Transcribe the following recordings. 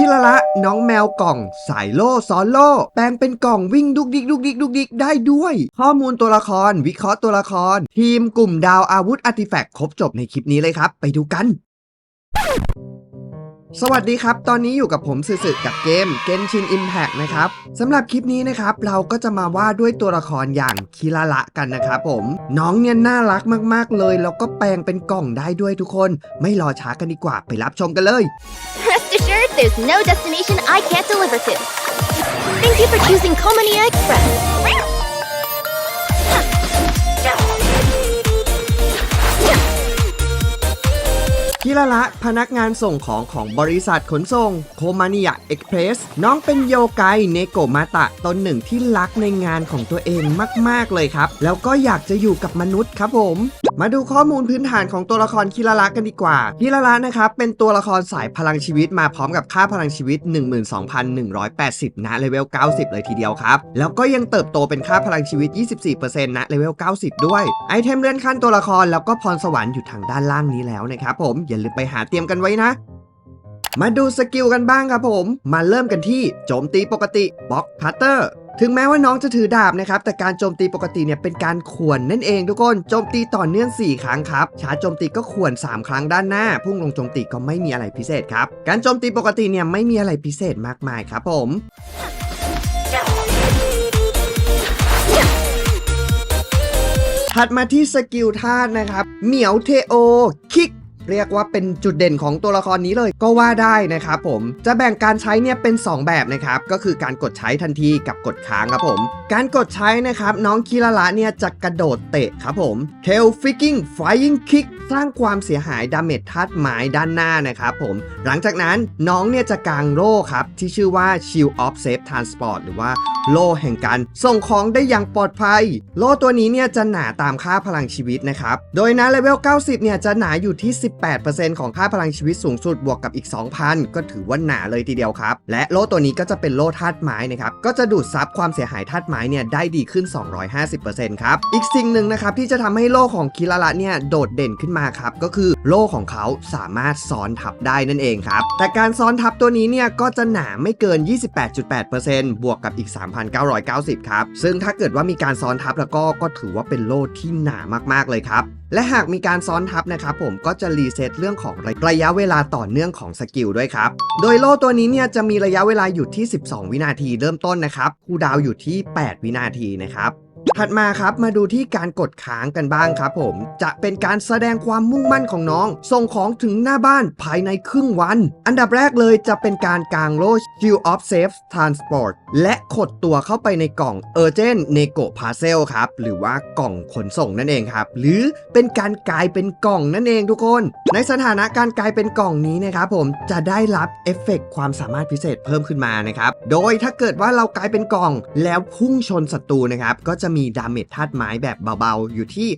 พิละละน้องแมวกล่อง สายโล่ซ้อนโล่แปลงเป็นกล่องวิ่งดุกดิกดุกดิกดุกดิกได้ด้วย ข้อมูลตัวละคร วิเคราะห์ตัวละคร ทีมกลุ่มดาวอาวุธอาร์ติแฟกต์ครบจบในคลิปนี้เลยครับ ไปดูกัน สวัสดีครับ ตอนนี้อยู่กับผมสื่อกับเกม Genshin Impact นะครับสำหรับคลิปนี้นะครับ เราก็จะมาว่าด้วยตัวละครอย่างคิราละกันนะครับผม น้องเนี่ยน่ารักมากๆเลย แล้วก็แปลงเป็นกล่องได้ด้วยทุกคน ไม่รอช้ากันดีกว่าไปรับชมกันเลย Rest assured, there's no destination I can't deliver to. Thank you for choosing Komania Express. คิราละพนักงานส่งของของบริษัทขนส่งโคมานิยะเอ็กเพรสน้องเป็นโยไกเนโกมาตะตนหนึ่งที่รักในงานของตัวเองมาก ๆ เลยครับ แล้วก็อยากจะอยู่กับมนุษย์ครับผม มาดูข้อมูลพื้นฐานของตัวละครคิราละกันดีกว่า คิราละนะครับเป็นตัวละครสายพลังชีวิตมาพร้อมกับค่าพลังชีวิต 12,180 นะเลเวล 90 เลยทีเดียวครับ แล้วก็ยังเติบโตเป็นค่าพลังชีวิต 24%นะเลเวล 90 ด้วย ไอเทมเลื่อนขั้นตัวละครแล้วก็พรสวรรค์อยู่ทางด้านล่างนี้แล้วนะครับผมอย่าลืมไปหาเตรียมกันไว้นะมาดูสกิลกันบ้างครับผม มาเริ่มกันที่โจมตีปกติบล็อกพัตเตอร์ ถึงแม้ว่าน้องจะถือดาบนะครับ แต่การโจมตีปกติเนี่ยเป็นการขวนนั่นเองทุกคน โจมตีต่อเนื่อง 4 ครั้งครับ ชาร์จโจมตีก็ขวน 3 ครั้งด้านหน้า พุ่งลงโจมตีก็ไม่มีอะไรพิเศษครับ การโจมตีปกติเนี่ยไม่มีอะไรพิเศษมากมายครับผมถัดมาที่สกิลธาตุนะครับ เหมียวเทโอ คิก เรียกว่าเป็นจุดเด่นของตัวละครนี้เลยก็ว่าได้นะครับผมจะแบ่งการใช้เนี่ยเป็น 2 แบบนะครับก็คือการกดใช้ทันทีกับกดค้างครับผม การกดใช้นะครับน้องคิราละเนี่ยจะกระโดดเตะครับผม Tail Flicking Flying Kick สร้างความเสียหายดาเมจธาตุไม้ด้านหน้านะครับผม หลังจากนั้นน้องเนี่ยจะกางโล่ครับ ที่ชื่อว่า Shield of Safe Transport หรือว่าโล่แห่งการส่งของได้อย่างปลอดภัย โล่ตัวนี้เนี่ยจะหนาตามค่าพลังชีวิตนะครับ โดยนะเลเวล 90 เนี่ยจะหนาอยู่ที่8%ของค่าพลังชีวิตสูงสุดบวกกับอีก 2,000 ก็ถือว่าหนาเลยทีเดียวครับ และโล่ตัวนี้ก็จะเป็นโล่ธาตุไม้นะครับก็จะดูดซับความเสียหายธาตุไม้เนี่ยได้ดีขึ้น 250%ครับอีกสิ่งหนึ่งนะครับที่จะทำให้โล่ของคิราระเนี่ยโดดเด่นขึ้นมาครับก็คือโล่ของเขาสามารถซ้อนทับได้นั่นเองครับแต่การซ้อนทับตัวนี้เนี่ยก็จะหนาไม่เกิน 28.8%บวกกับอีก 3,990 ครับซึ่งถ้าเกิดว่ามีการซ้อนทับแล้วก็ก็ถือว่าเป็นโล่ที่หนามากๆเลยครับ และหากมีการซ้อนทับนะครับผมก็จะรีเซ็ตเรื่องของระยะเวลาต่อเนื่องของสกิลด้วยครับ โดยโล่ตัวนี้เนี่ยจะมีระยะเวลาอยู่ที่ 12 วินาทีเริ่มต้นนะครับคูดาวอยู่ที่ 8 วินาทีนะครับ ถัดมาครับมาดูที่การกดค้างกันบ้างครับผม จะเป็นการแสดงความมุ่งมั่นของน้อง ส่งของถึงหน้าบ้านภายในครึ่งวัน อันดับแรกเลยจะเป็นการกางโล่ Shield of Safe Transport และขดตัวเข้าไปในกล่อง Urgent Nego Parcel ครับ หรือว่ากล่องขนส่งนั่นเองครับ หรือเป็นการกลายเป็นกล่องนั่นเองทุกคน ในสถานะการกลายเป็นกล่องนี้นะครับผมจะได้รับเอฟเฟกต์ความสามารถพิเศษเพิ่มขึ้นมานะครับโดยถ้าเกิดว่าเรากลายเป็นกล่องแล้วพุ่งชนศัตรูนะครับก็จะมีดาเมจธาตุไม้แบบเบาๆ อยู่ที่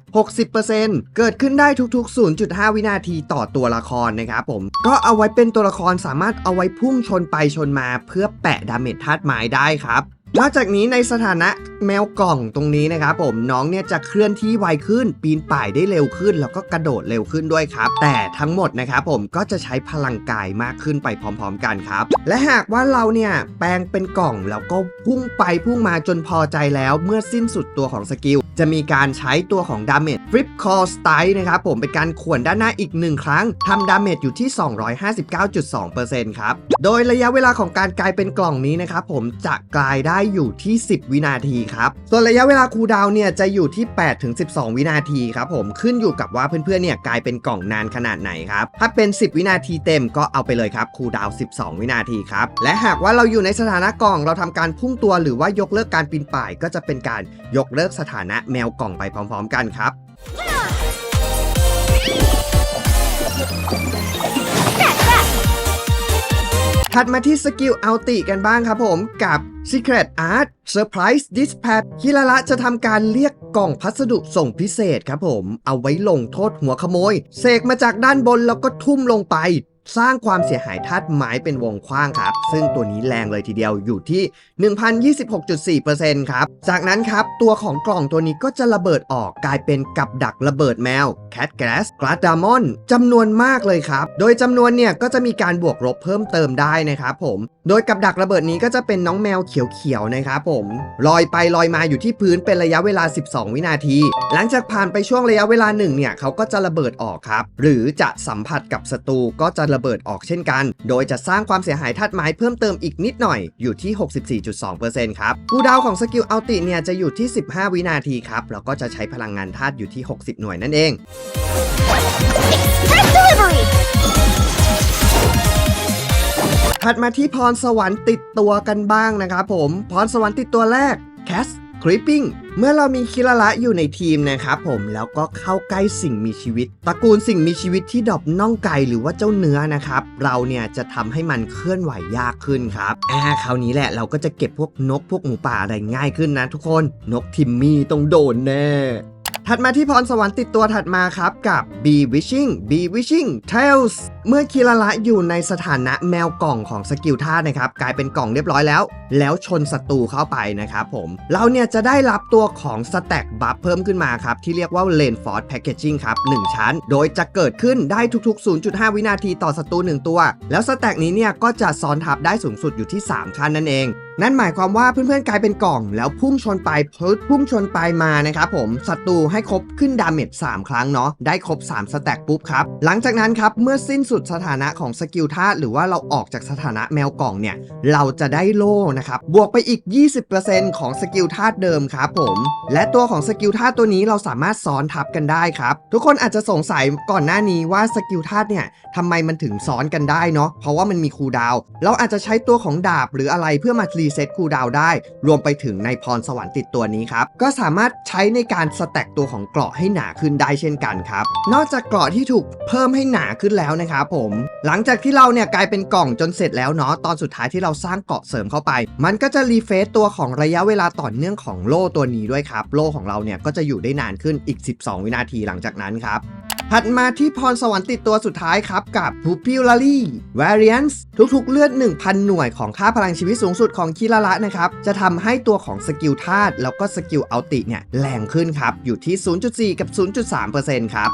60%เกิดขึ้นได้ทุกๆ 0.5 วินาทีต่อตัวละครนะครับผม ก็เอาไว้เป็นตัวละครสามารถเอาไว้พุ่งชนไปชนมาเพื่อแปะดาเมจธาตุไม้ได้ครับ นอกจากนี้ในสถานะแมวกล่องตรงนี้นะครับผมน้องเนี่ยจะเคลื่อนที่ไวขึ้น ปีนป่ายได้เร็วขึ้น แล้วก็กระโดดเร็วขึ้นด้วยครับ แต่ทั้งหมดนะครับผมก็จะใช้พลังกายมากขึ้นไปพร้อม ๆ กันครับ และหากว่าเราเนี่ยแปลงเป็นกล่องแล้วก็พุ่งไปพุ่งมาจนพอใจแล้วเมื่อสิ้นสุดตัวของสกิลจะมีการใช้ตัวของดาเมจ Flip Call Style นะครับผมเป็นการข่วนด้านหน้าอีกหนึ่งครั้งทำดาเมจอยู่ที่ 259.2%ครับโดยระยะเวลาของการกลายเป็นกล่องนี้นะครับผมจะกลายได้อยู่ที่ 10 วินาทีครับ ส่วนระยะเวลาคูลดาวน์เนี่ยจะอยู่ที่ 8 ถึง 12 วินาทีครับผมขึ้นอยู่กับว่าเพื่อนๆเนี่ยกลายเป็นกล่องนานขนาดไหนครับ ถ้าเป็น 10 วินาทีเต็มก็เอาไปเลยครับคูลดาวน์12 วินาทีครับ และหากว่าเราอยู่ในสถานะกล่องเราทำการพุ่งตัวหรือว่ายกเลิกการปีนป่าย ก็จะเป็นการยกเลิกสถานะแมวกล่องไปพร้อม ๆ กันครับ ถัดมาที่สกิลเอาติกันบ้างครับผมกับ Secret Art Surprise Dispatch ฮิลาระจะทำการเรียกกล่องพัสดุส่งพิเศษครับผม เอาไว้ลงโทษหัวขโมย เสกมาจากด้านบนแล้วก็ทุ่มลงไป สร้างความเสียหายธาตุไม้เป็นวงกว้างครับ ซึ่งตัวนี้แรงเลยทีเดียวอยู่ที่ 1,026.4%ครับ จากนั้นครับตัวของกล่องตัวนี้ก็จะระเบิดออกกลายเป็นกับดักระเบิดแมว Cat Gas g l a d a m o n จำนวนมากเลยครับ โดยจำนวนเนี่ยก็จะมีการบวกลบเพิ่มเติมได้นะครับผม โดยกับดักระเบิดนี้ก็จะเป็นน้องแมวเขียวๆนะครับผมลอยไปลอยมาอยู่ที่พื้นเป็นระยะเวลา 12 วินาที หลังจากผ่านไปช่วงระยะเวลาหนึ่งเนี่ยเขาก็จะระเบิดออกครับ หรือจะสัมผัสกับศัตรูก็จะระเบิดออกเช่นกัน โดยจะสร้างความเสียหายธาตุไม้เพิ่มเติมอีกนิดหน่อยอยู่ที่ 64.2%ครับคูดาวของสกิลอัลติเนี่ยจะอยู่ที่ 15 วินาทีครับแล้วก็จะใช้พลังงานธาตุอยู่ที่ 60 หน่วยนั่นเอง ถัดมาที่พรสวรรค์ติดตัวกันบ้างนะครับผม พรสวรรค์ติดตัวแรก Cast คริปปิ้งเมื่อเรามีคิรละอยู่ในทีมนะครับผมแล้วก็เข้าใกล้สิ่งมีชีวิตตระกูลสิ่งมีชีวิตที่ดอบน่องไก่หรือว่าเจ้าเนื้อนะครับเราเนี่ยจะทำให้มันเคลื่อนไหวยากขึ้นครับอ่าคราวนี้แหละเราก็จะเก็บพวกนกพวกหมูป่าอะไรง่ายขึ้นนะทุกคนนกทิมมี่ต้องโดนแน่ ถัดมาที่พรสวรรค์ติดตัวถัดมาครับกับ B Wishing B Wishing Tails เมื่อคิระละอยู่ในสถานะแมวกล่องของสกิลท่าตุนะครับ กลายเป็นกล่องเรียบร้อยแล้ว แล้วชนศัตรูเข้าไปนะครับผม เราเนี่ยจะได้รับตัวของ Stack Buff เพิ่มขึ้นมาครับ ที่เรียกว่า Lane Force Packaging ครับ 1 ชั้น โดยจะเกิดขึ้นได้ทุกๆ 0.5 วินาทีต่อศัตรู1ตัว แล้วสแต็กนี้เนี่ยก็จะซ้อนทับได้สูงสุดอยู่ที่ 3 ขั้นนั่นเองนั่นหมายความว่าเพื่อนๆกลายเป็นกล่อง แล้วพุ่งชนไปพุ่งชนไปมานะครับผมศัตรูให้ครบขึ้นดาเมจ3 ครั้งเนาะได้ครบ3สแต็กปุ๊บครับหลังจากนั้นครับเมื่อสิ้นสุดสถานะของสกิลธาตุหรือว่าเราออกจากสถานะแมวกล่องเนี่ยเราจะได้โล่นะครับบวกไปอีก 20%ของสกิลธาตุเดิมครับผมและตัวของสกิลธาตุตัวนี้เราสามารถซ้อนทับกันได้ครับทุกคนอาจจะสงสัยก่อนหน้านี้ว่าสกิลธาตุเนี่ยทำไมมันถึงซ้อนกันได้เนาะเพราะว่ามันมีคูดาว เราอาจจะใช้ตัวของดาบหรืออะไรเพื่อมารีเซ็ตคูดาวได้ รวมไปถึงในพรสวรรค์ติดตัวนี้ครับก็สามารถใช้ในการสแต็กตัวของเกราะให้หนาขึ้นได้เช่นกันครับ นอกจากเกราะที่ถูกเพิ่มให้หนาขึ้นแล้วนะครับผม หลังจากที่เราเนี่ยกลายเป็นกล่องจนเสร็จแล้วเนาะตอนสุดท้ายที่เราสร้างเกราะเสริมเข้าไป มันก็จะรีเฟซตัวของระยะเวลาต่อเนื่องของโล่ตัวนี้ด้วยครับ โล่ของเราเนี่ยก็จะอยู่ได้นานขึ้นอีก 12 วินาทีหลังจากนั้นครับ ถัดมาที่พรสวรรค์ติดตัวสุดท้ายครับกับ Pupillary Variance ทุกๆ เลือด 1,000 หน่วยของค่าพลังชีวิตสูงสุดของคิระละนะครับ จะทำให้ตัวของสกิลธาตุแล้วก็สกิลอัลติเนี่ยแรงขึ้นครับ อยู่ที่ 0.4 กับ 0.3%ครับ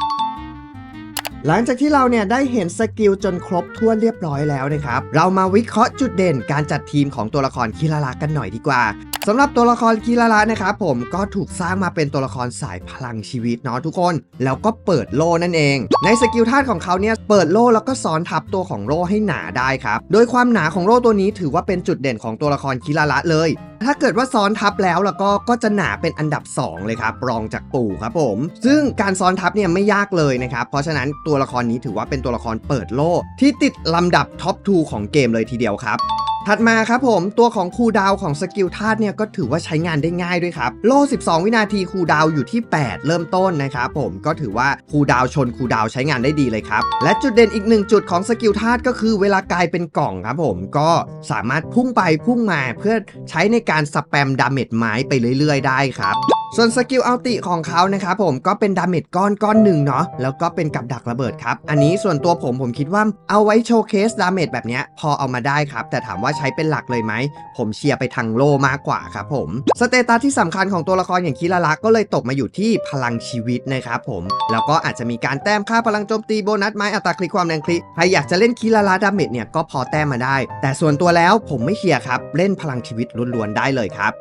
หลังจากที่เราเนี่ยได้เห็นสกิลจนครบถ้วนเรียบร้อยแล้วนะครับ เรามาวิเคราะห์จุดเด่นการจัดทีมของตัวละครคิราระกันหน่อยดีกว่า สำหรับตัวละครคิราระนะครับผมก็ถูกสร้างมาเป็นตัวละครสายพลังชีวิตเนาะทุกคน แล้วก็เปิดโล่นั่นเอง ในสกิลธาตุของเขาเนี่ยเปิดโล่แล้วก็ซ้อนทับตัวของโล่ให้หนาได้ครับโดยความหนาของโล่ตัวนี้ถือว่าเป็นจุดเด่นของตัวละครคิราระเลย ถ้าเกิดว่าซ้อนทับแล้วแล้วก็ก็จะหนาเป็นอันดับ 2 เลยครับรองจากปู่ครับผม ซึ่งการซ้อนทับเนี่ยไม่ยากเลยนะครับเพราะฉะนั้นตัวละครนี้ถือว่าเป็นตัวละครเปิดโล่ที่ติดลำดับท็อป 2 ของเกมเลยทีเดียวครับ ถัดมาครับผมตัวของคูดาวของสกิลธาตุเนี่ยก็ถือว่าใช้งานได้ง่ายด้วยครับ โล่ 12 วินาทีคูดาวอยู่ที่ 8 เริ่มต้นนะครับผมก็ถือว่าคูดาวชนคูดาวใช้งานได้ดีเลยครับ และจุดเด่นอีกหนึ่งจุดของสกิลธาตุก็คือเวลากลายเป็นกล่องครับผมก็สามารถพุ่งไปพุ่งมาเพื่อใช้ในการสแปมดาเมจไม้ไปเรื่อย ๆ ได้ครับ ส่วนสกิลอัลติของเขานะครับผมก็เป็นดาเมจก้อนก้อนหนึ่งเนาะแล้วก็เป็นกับดักระเบิดครับ อันนี้ส่วนตัวผมผมคิดว่าเอาไว้โชว์เคสดาเมจแบบเนี้ยพอเอามาได้ครับ แต่ถามว่าใช้เป็นหลักเลยไหม ผมเชียร์ไปทางโลมากกว่าครับผมสเตตัสที่สำคัญของตัวละครอย่างคิราระก็เลยตกมาอยู่ที่พลังชีวิตนะครับผม แล้วก็อาจจะมีการแต้มค่าพลังโจมตีโบนัสไม้อัตราคลิกความแรงคลิกใครอยากจะเล่นคิราระดาเมจเนี่ยก็พอแต้มมาได้ แต่ส่วนตัวแล้วผมไม่เชียร์ครับเล่นพลังชีวิตล้วนๆได้เลยครับ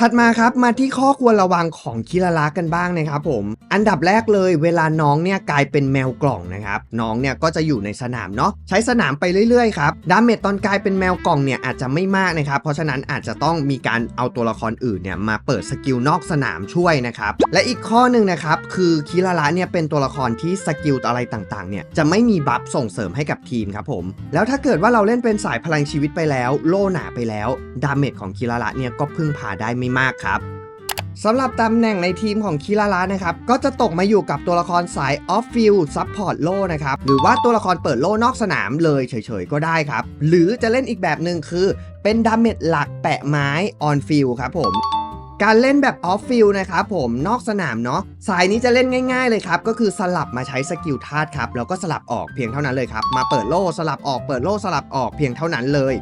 ถัดมาครับมาที่ข้อควรระวังของคิราระกันบ้างนะครับผมอันดับแรกเลยเวลาน้องเนี่ยกลายเป็นแมวกล่องนะครับน้องเนี่ยก็จะอยู่ในสนามเนาะใช้สนามไปเรื่อยๆครับดาเมจตอนกลายเป็นแมวกล่องเนี่ยอาจจะไม่มากนะครับเพราะฉะนั้นอาจจะต้องมีการเอาตัวละครอื่นเนี่ยมาเปิดสกิลนอกสนามช่วยนะครับและอีกข้อหนึ่งนะครับคือคิราระเนี่ยเป็นตัวละครที่สกิลอะไรต่างๆเนี่ยจะไม่มีบัฟส่งเสริมให้กับทีมครับผมแล้วถ้าเกิดว่าเราเล่นเป็นสายพลังชีวิตไปแล้ว โล่หนาไปแล้วดาเมจของคิราระเนี่ยก็พึ่งพาได้ไม่มากครับ สำหรับตำแหน่งในทีมของคิราระนะครับ ก็จะตกมาอยู่กับตัวละครสายออฟฟิลซับพอร์ตโลนะครับ หรือว่าตัวละครเปิดโล่นอกสนามเลยเฉยๆ ก็ได้ครับ หรือจะเล่นอีกแบบหนึ่งคือ เป็นดาเมจหลักแปะไม้ออนฟิลครับผมการเล่นแบบออฟฟิลนะครับผมนอกสนามเนาะสายนี้จะเล่นง่ายๆเลยครับ ก็คือสลับมาใช้สกิลธาตุครับ แล้วก็สลับออกเพียงเท่านั้นเลยครับ มาเปิดโล่สลับออกเปิดโล่สลับออกเพียงเท่านั้นเลย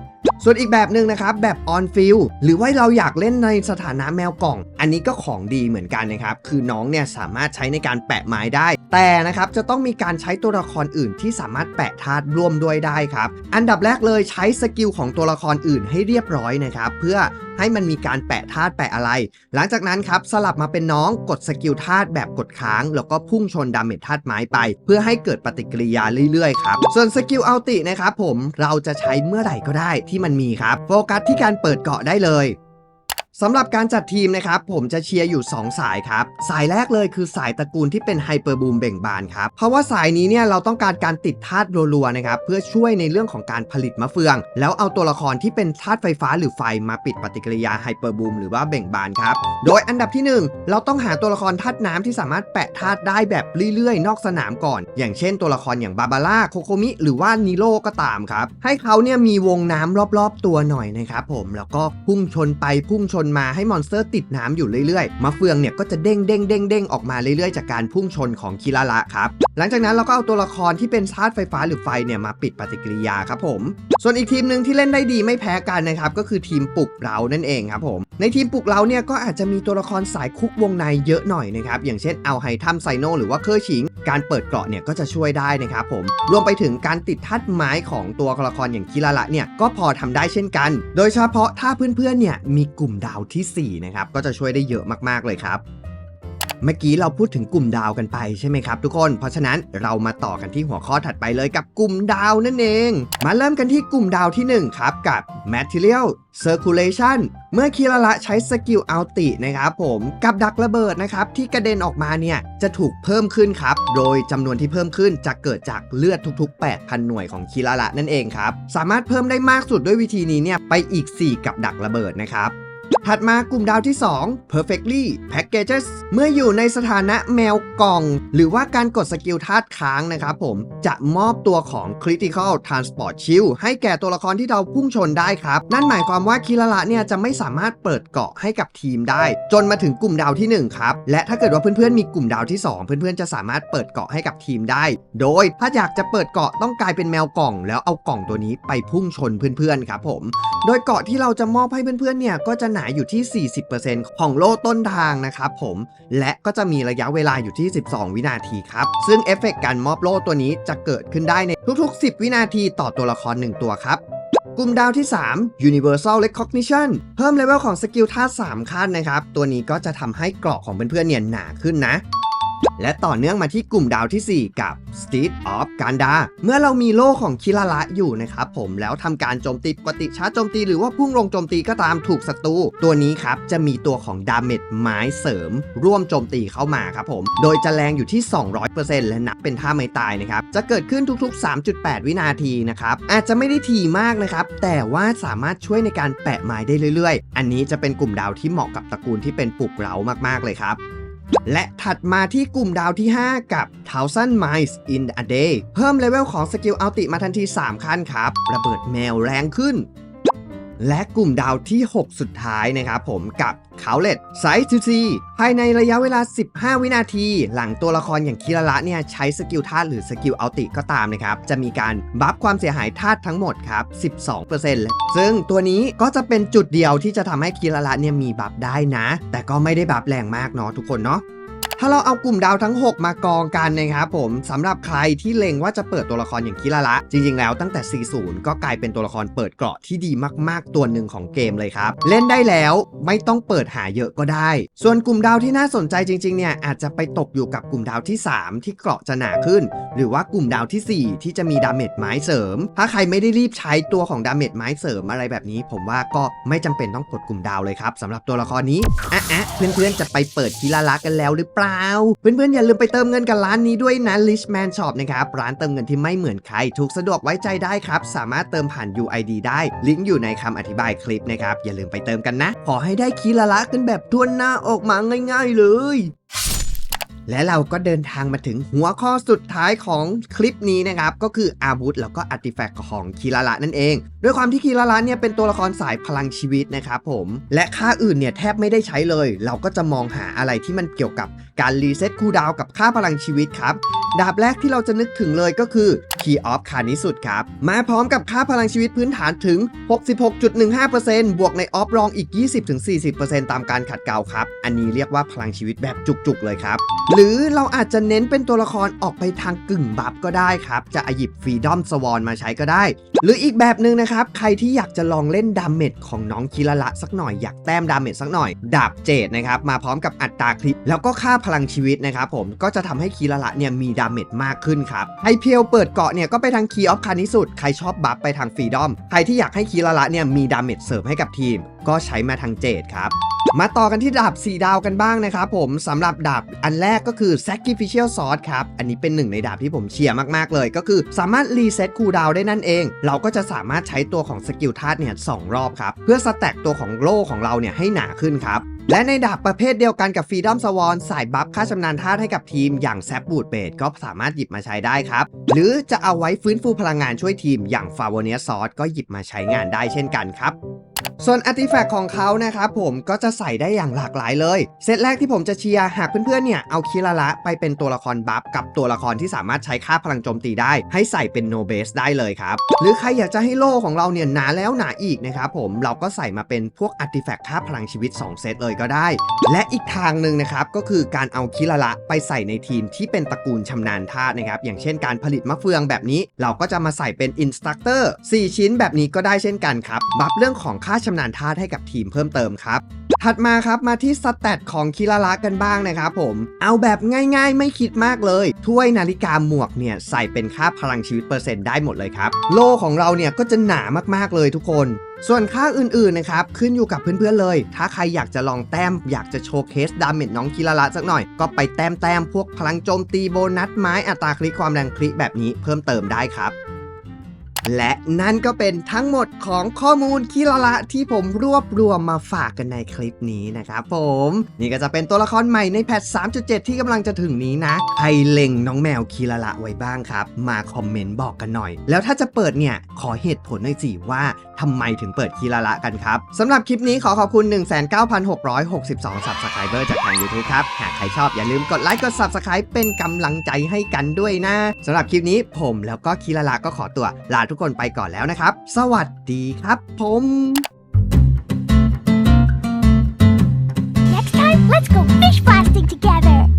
ส่วนอีกแบบหนึ่งนะครับแบบออนฟิลหรือว่าเราอยากเล่นในสถานะแมวกล่อง อันนี้ก็ของดีเหมือนกันนะครับ คือน้องเนี่ยสามารถใช้ในการแปะไม้ได้ แต่นะครับจะต้องมีการใช้ตัวละครอื่นที่สามารถแปะธาตุร่วมด้วยได้ครับ อันดับแรกเลยใช้สกิลของตัวละครอื่นให้เรียบร้อยนะครับ เพื่อให้มันมีการแปะธาตุแปะอะไร หลังจากนั้นครับสลับมาเป็นน้องกดสกิลธาตุแบบกดค้าง แล้วก็พุ่งชนดาเมจธาตุไม้ไป เพื่อให้เกิดปฏิกิริยาเรื่อยๆครับส่วนสกิลอัลตินะครับผมเราจะใช้เมื่อไหร่ก็ได้ที่มันมีครับ โฟกัสที่การเปิดเกาะได้เลย สำหรับการจัดทีมนะครับ ผมจะเชียร์อยู่ 2 สายครับ สายแรกเลยคือสายตระกูลที่เป็นไฮเปอร์บูมเบ่งบานครับ เพราะว่าสายนี้เนี่ยเราต้องการการติดธาตุรัวๆนะครับ เพื่อช่วยในเรื่องของการผลิตมะเฟือง แล้วเอาตัวละครที่เป็นธาตุไฟฟ้าหรือไฟมาปิดปฏิกิริยาไฮเปอร์บูมหรือว่าเบ่งบานครับ โดยอันดับที่ 1 เราต้องหาตัวละครธาตุน้ำที่สามารถแปะธาตุได้แบบเรื่อยๆ นอกสนามก่อน อย่างเช่น ตัวละครอย่างบาบาร่าโคโคมิหรือว่านิโร่ก็ตามครับให้เขาเนี่ยมีวงน้ำรอบๆตัวหน่อยนะครับผมแล้วก็พุ่งชนไปพุ่งชนมาให้มอนสเตอร์ติดน้ำอยู่เรื่อยๆ มะเฟืองเนี่ยก็จะเด้งเด้งเด้งเด้งออกมาเรื่อยๆ จากการพุ่งชนของคิราละครับ หลังจากนั้นเราก็เอาตัวละครที่เป็นธาตุไฟฟ้าหรือไฟเนี่ยมาปิดปฏิกิริยาครับผม ส่วนอีกทีมหนึ่งที่เล่นได้ดีไม่แพ้กันนะครับก็คือทีมปลุกเรานั่นเองครับผม ในทีมปลุกเราเนี่ยก็อาจจะมีตัวละครสายคุกวงในเยอะหน่อยนะครับ อย่างเช่นเอาไฮทัมไซโนหรือว่าเคอร์ชิง การเปิดเกราะเนี่ยก็จะช่วยได้นะครับผม รวมไปถึงการติดทัดไม้ของตัวละครอย่างคิราละเนี่ยก็พอทำได้เช่นกัน โดยเฉพาะถ้าเพื่อนๆเนี่ยมีกลุ่มดาวทีสี่4นะครับก็จะช่วยได้เยอะมากๆเลยครับ เมื่อกี้เราพูดถึงกลุ่มดาวกันไปใช่ไหมครับทุกคน เพราะฉะนั้นเรามาต่อกันที่หัวข้อถัดไปเลยกับกลุ่มดาวนั่นเอง มาเริ่มกันที่กลุ่มดาวที่ 1 ครับ กับ Material Circulation เมื่อคิราระใช้สกิลอัลตินะครับผมกับดักระเบิดนะครับที่กระเด็นออกมาเนี่ยจะถูกเพิ่มขึ้นครับ โดยจำนวนที่เพิ่มขึ้นจะเกิดจากเลือดทุกๆ 8,000 หน่วยของคิราระนั่นเองครับ สามารถเพิ่มได้มากสุดด้วยวิธีนี้เนี่ยไปอีก 4 กับดักระเบิดนะครับ ถัดมากลุ่มดาวที่ 2 perfectly packages เมื่ออยู่ในสถานะแมวกล่อง หรือว่าการกดสกิลธาตุค้างนะครับผม จะมอบตัวของ critical transport shield ให้แก่ตัวละครที่เราพุ่งชนได้ครับ นั่นหมายความว่าคิราระเนี่ยจะไม่สามารถเปิดเกาะให้กับทีมได้ จนมาถึงกลุ่มดาวที่ 1 ครับ และถ้าเกิดว่าเพื่อนๆมีกลุ่มดาวที่ 2 เพื่อนๆจะสามารถเปิดเกาะให้กับทีมได้ โดยถ้าอยากจะเปิดเกาะต้องกลายเป็นแมวกล่อง แล้วเอากล่องตัวนี้ไปพุ่งชนเพื่อนๆครับผม โดยเกาะที่เราจะมอบให้เพื่อนๆเนี่ยก็จะหนาอยู่ที่ 40%ของโล่ต้นทางนะครับผม และก็จะมีระยะเวลาอยู่ที่ 12 วินาทีครับ ซึ่งเอฟเฟกต์การมอบโล่ตัวนี้จะเกิดขึ้นได้ในทุก ๆ 10 วินาทีต่อตัวละคร 1 ตัวครับกลุ่มดาวที่ 3 Universal Recognition เพิ่มเลเวลของสกิลท่า3ขั้นนะครับ ตัวนี้ก็จะทำให้เกราะของเพื่อนๆเนี่ยหนาขึ้นนะ และต่อเนื่องมาที่กลุ่มดาวทีสี่4 กับ Steed of Ganda เมื่อเรามีโล่ของคิราระอยู่นะครับผมแล้วทำการโจมตีปกติชาร์จโจมตีหรือว่าพุ่งลงโจมตีก็ตามถูกศัตรูตัวนี้ครับจะมีตัวของดาเมจไม้เสริม ร่วมโจมตีเข้ามาครับผม โดยจะแรงอยู่ที่ 200%และนับเป็นท่าไม่ตายนะครับ จะเกิดขึ้นทุกๆ 3.8 วินาทีนะครับ อาจจะไม่ได้ถี่มากนะครับ แต่ว่าสามารถช่วยในการแปะไม้ได้เรื่อยๆ อันนี้จะเป็นกลุ่มดาวที่เหมาะกับตระกูลที่เป็นปลุกเร้ามากๆเลยครับ และถัดมาที่กลุ่มดาวที่ 5 กับ1000 miles in a day เพิ่มเลเวลของสกิลอัลติมาทันที 3 ขั้นครับ ระเบิดแมวแรงขึ้น และกลุ่มดาวที่ 6 สุดท้ายนะครับผมกับคาเลตไซทูซีภายในระยะเวลา 15 วินาที หลังตัวละครอย่างคิราระเนี่ยใช้สกิลธาตุหรือสกิลอัลติก็ตามนะครับ จะมีการบัฟความเสียหายธาตุทั้งหมดครับ 12%เลยซึ่งตัวนี้ก็จะเป็นจุดเดียวที่จะทำให้คิราระเนี่ยมีบัฟได้นะ แต่ก็ไม่ได้บัฟแรงมากเนาะทุกคนเนาะ ถ้าเราเอากลุ่มดาวทั้ง 6 มากองกันนะครับผมสำหรับใครที่เล็งว่าจะเปิดตัวละครอย่างคิราระจริงๆ แล้วตั้งแต่ 40 ก็กลายเป็นตัวละครเปิดเกราะที่ดีมากๆ ตัวหนึ่งของเกมเลยครับ เล่นได้แล้วไม่ต้องเปิดหาเยอะก็ได้ ส่วนกลุ่มดาวที่น่าสนใจจริงๆ เนี่ยอาจจะไปตกอยู่กับกลุ่มดาวที่ 3 ที่เกราะจะหนาขึ้น หรือว่ากลุ่มดาวทีสี่4 ที่จะมีดาเมจไม้เสริม ถ้าใครไม่ได้รีบใช้ตัวของดาเมจไม้เสริมอะไรแบบนี้ ผมว่าก็ไม่จำเป็นต้องกดกลุ่มดาวเลยครับสำหรับตัวละครนี้อะอะเพื่อนๆจะไปเปิดคิราระกันแล้วหรือเปล่าเพื่อนๆอย่าลืมไปเติมเงินกับร้านนี้ด้วยนะ Richman Shop นะครับ ร้านเติมเงินที่ไม่เหมือนใคร ถูกสะดวกไว้ใจได้ครับ สามารถเติมผ่าน UID ได้ ลิงก์อยู่ในคำอธิบายคลิปนะครับ อย่าลืมไปเติมกันนะ ขอให้ได้คีราระกันแบบทวนหน้าออกมาง่าย ๆ เลย และเราก็เดินทางมาถึงหัวข้อสุดท้ายของคลิปนี้นะครับ ก็คืออาวุธแล้วก็อาร์ติแฟกต์ของคีราระนั่นเอง ด้วยความที่คีราระเนี่ยเป็นตัวละครสายพลังชีวิตนะครับผม และค่าอื่นเนี่ยแทบไม่ได้ใช้เลย เราก็จะมองหาอะไรที่มันเกี่ยวกับการรีเซ็ตคูดาวกับค่าพลังชีวิตครับ ดาบแรกที่เราจะนึกถึงเลยก็คือ Key of คานิสุดครับ มาพร้อมกับค่าพลังชีวิตพื้นฐานถึง 66.15%บวกในออฟรองอีก 20-40%ตามการขัดเกลาครับ อันนี้เรียกว่าพลังชีวิตแบบจุกๆเลยครับ หรือเราอาจจะเน้นเป็นตัวละครออกไปทางกึ่งบัฟก็ได้ครับ จะหยิบฟรีดอมสวอนมาใช้ก็ได้ หรืออีกแบบหนึ่งนะครับ ใครที่อยากจะลองเล่นดาเมจของน้องคิระละสักหน่อยอยากแต้มดาเมจสักหน่อย ดาบเจดนะครับมาพร้อมกับอัตราคลิป แล้วก็ค่าพลังชีวิตนะครับผมก็จะทำให้คิระละเนี่ยมีดาเมจมากขึ้นครับไอเพียวเปิดเกาะเนี่ยก็ไปทางคีย์ออฟคานิสุดใครชอบบัฟไปทางฟรีดอม ใครที่อยากให้คิระละเนี่ยมีดาเมจเสริมให้กับทีม ก็ใช้มาทางเจดครับมาต่อกันที่ดาบ 4 ดาวกันบ้างนะครับผมสำหรับดาบอันแรกก็คือ Sacrificial Sword ครับ อันนี้เป็นหนึ่งในดาบที่ผมเชียร์มาก ๆ เลย ก็คือสามารถรีเซ็ตคูลดาวได้นั่นเอง เราก็จะสามารถใช้ตัวของสกิลธาตุเนี่ยสองรอบครับ เพื่อสแต็กตัวของโล่ของเราเนี่ยให้หนาขึ้นครับ และในดาบประเภทเดียวกันกับฟรีดอมสวอนสายบัฟค่าชำนาญธาตุให้กับทีมอย่างแซบบูดเบดก็สามารถหยิบมาใช้ได้ครับ หรือจะเอาไว้ฟื้นฟูพลังงานช่วยทีมอย่างฟาวเนียซอสก็หยิบมาใช้งานได้เช่นกันครับ ส่วนอาร์ติแฟกต์ของเขานะครับผมก็จะใส่ได้อย่างหลากหลายเลย เซตแรกที่ผมจะเชียร์หากเพื่อนๆเนี่ยเอาคิราระไปเป็นตัวละครบัฟกับตัวละครที่สามารถใช้ค่าพลังโจมตีได้ ให้ใส่เป็นโนเบสได้เลยครับ หรือใครอยากจะให้โล่ของเราเนี่ยหนาแล้วหนาอีกนะครับผมเราก็ใส่มาเป็นพวกอาร์ติแฟกต์ค่าพลังชีวิต 2 เซตเลยก็ได้ และอีกทางหนึ่งนะครับก็คือการเอาคิราระไปใส่ในทีมที่เป็นตระกูลชำนาญธาตุนะครับอย่างเช่นการผลิตมะเฟืองแบบนี้ เราก็จะมาใส่เป็นอินสตัคเตอร์4ชิ้นแบบนี้ก็ได้เช่นกันครับบัฟเรื่องของค่าาชำนาญธาตุให้กับทีมเพิ่มเติมครับถัดมาครับมาที่สแตทของคิราระกันบ้างนะครับผม เอาแบบง่ายๆ ไม่คิดมากเลย ถ้วยนาฬิกาหมวกเนี่ยใส่เป็นค่าพลังชีวิตเปอร์เซ็นต์ได้หมดเลยครับ โลของเราเนี่ยก็จะหนามากๆเลยทุกคน ส่วนค่าอื่นๆนะครับขึ้นอยู่กับเพื่อนๆเลย ถ้าใครอยากจะลองแต้ม อยากจะโชว์เคสดาเมจน้องคิราระสักหน่อย ก็ไปแต้มแต้มพวกพลังโจมตีโบนัสไม้อัตราคลิกความแรงคลิกแบบนี้เพิ่มเติมได้ครับ และนั่นก็เป็นทั้งหมดของข้อมูลคิราระที่ผมรวบรวมมาฝากกันในคลิปนี้นะครับผม นี่ก็จะเป็นตัวละครใหม่ในแพท 3.7 ที่กำลังจะถึงนี้นะใครเล็งน้องแมวคิราระไว้บ้างครับ มาคอมเมนต์บอกกันหน่อย แล้วถ้าจะเปิดเนี่ย ขอเหตุผลหน่อยสิว่าทำไมถึงเปิดคิราระกันครับสำหรับคลิปนี้ขอขอบคุณ 19,662 Subscriber จากทาง YouTube ครับ หากใครชอบอย่าลืมกดไลค์กด Subscribe เป็นกำลังใจให้กันด้วยนะสำหรับคลิปนี้ผมแล้วก็คิราระก็ขอตัวลาทุกคนไปก่อนแล้วนะครับ สวัสดีครับผม Next time, let's go fish blasting together.